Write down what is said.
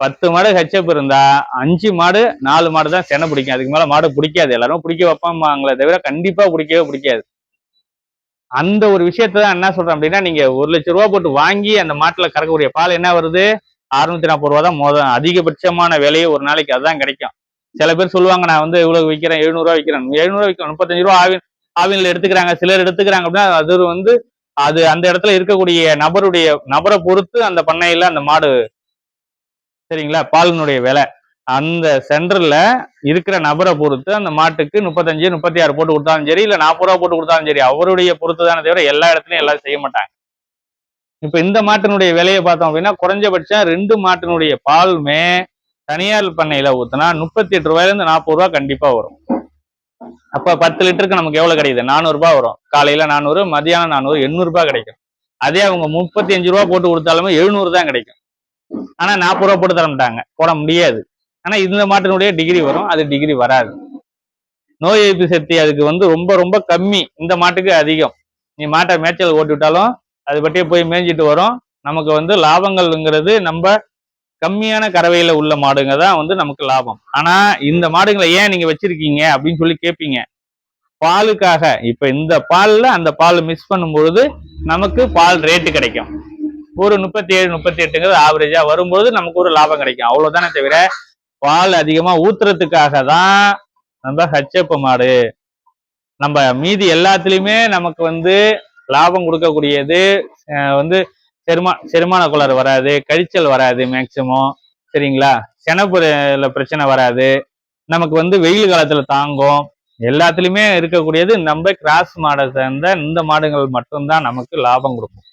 பத்து மாடு ஹெச்எப் இருந்தா அஞ்சு மாடு நாலு மாடு தான் செனை பிடிக்கும். அதுக்கு மேல மாடு பிடிக்காது. எல்லாரும் பிடிக்க வைப்பாங்களே தவிர கண்டிப்பா பிடிக்கவே பிடிக்காது. அந்த ஒரு விஷயத்த தான் என்ன சொல்றேன் அப்படின்னா நீங்க ஒரு லட்ச ரூபா போட்டு வாங்கி அந்த மாட்டுல கறக்கக்கூடிய பால் என்ன வருது? அறுநூத்தி நாற்பது ரூபா தான் மொதல் அதிகபட்சமான விலையை ஒரு நாளைக்கு அதுதான் கிடைக்கும். சில பேர் சொல்லுவாங்க நான் வந்து இவ்வளவு விற்கிறேன் எழுநூறுவா விற்கிறேன் எழுநூறுவா விற்கிறேன் முப்பத்தஞ்சு ரூபா ஆவின் ஆவினில் எடுத்துக்கிறாங்க. சிலர் எடுத்துக்கிறாங்க அப்படின்னா அது வந்து அது அந்த இடத்துல இருக்கக்கூடிய நபருடைய நபரை பொறுத்து அந்த பண்ணையில அந்த மாடு சரிங்களா? பாலினுடைய விலை. அந்த சென்டர்ல இருக்கிற நபரை பொறுத்து அந்த மாட்டுக்கு முப்பத்தஞ்சு முப்பத்தி ஆறு போட்டு கொடுத்தாலும் சரி இல்ல நாற்பது ரூபா போட்டு கொடுத்தாலும் சரி அவருடைய பொறுத்து தானே தவிர எல்லா இடத்துலயும் எல்லாம் செய்ய மாட்டாங்க. இப்ப இந்த மாட்டினுடைய விலையை பார்த்தோம் அப்படின்னா குறைஞ்சபட்சம் ரெண்டு மாட்டினுடைய பாலுமே தனியார் பண்ணையில ஊத்துனா முப்பத்தி எட்டு ரூபாயில இருந்து நாற்பது ரூபா கண்டிப்பா வரும். அப்ப பத்து லிட்டருக்கு நமக்கு எவ்வளவு கிடைக்குது? நானூறு ரூபாய் வரும். காலையில நானூறு மதியானம் நானூறு எண்ணூறு ரூபாய் கிடைக்கும். அதே அவங்க முப்பத்தி அஞ்சு ரூபா போட்டு கொடுத்தாலுமே எழுநூறு தான் கிடைக்கும். ஆனா நாற்பது ரூபா போட்டு தர மாட்டாங்க. போட முடியாது. ஆனா இந்த மாட்டினுடைய டிகிரி வரும். அது டிகிரி வராது. நோய் எதிர்ப்பு சக்தி அதுக்கு வந்து ரொம்ப ரொம்ப கம்மி. இந்த மாட்டுக்கு அதிகம். நீ மாட்டை மேய்ச்சல் ஓட்டி விட்டாலும் அது பற்றியே போய் மேய்ஞ்சிட்டு வரும். நமக்கு வந்து லாபங்கள்ங்கிறது நம்ம கம்மியான கறவையில உள்ள மாடுங்க தான் வந்து நமக்கு லாபம். ஆனா இந்த மாடுங்களை ஏன் நீங்க வச்சிருக்கீங்க அப்படின்னு சொல்லி கேட்பீங்க பாலுக்காக. இப்ப இந்த பால்ல அந்த பால் மிஸ் பண்ணும் பொழுது நமக்கு பால் ரேட்டு கிடைக்கும். ஒரு முப்பத்தி ஏழு முப்பத்தி எட்டுங்கிறது ஆவரேஜா வரும்போது நமக்கு ஒரு லாபம் கிடைக்கும். அவ்வளவுதானே தவிர பால் அதிகமா ஊத்துறதுக்காக தான் நம்ம ஹச்சப்ப மாடு. நம்ம மீதி எல்லாத்துலயுமே நமக்கு வந்து லாபம் கொடுக்கக்கூடியது வந்து செருமா செருமான குளர் வராது கழிச்சல் வராது மேக்சிமம் சரிங்களா? செனப்புல பிரச்சனை வராது. நமக்கு வந்து வெயில் காலத்துல தாங்கும். எல்லாத்துலயுமே இருக்கக்கூடியது நம்ம கிராஸ் மாடை சேர்ந்த இந்த மாடுகள் மட்டும்தான் நமக்கு லாபம் கொடுக்கும்.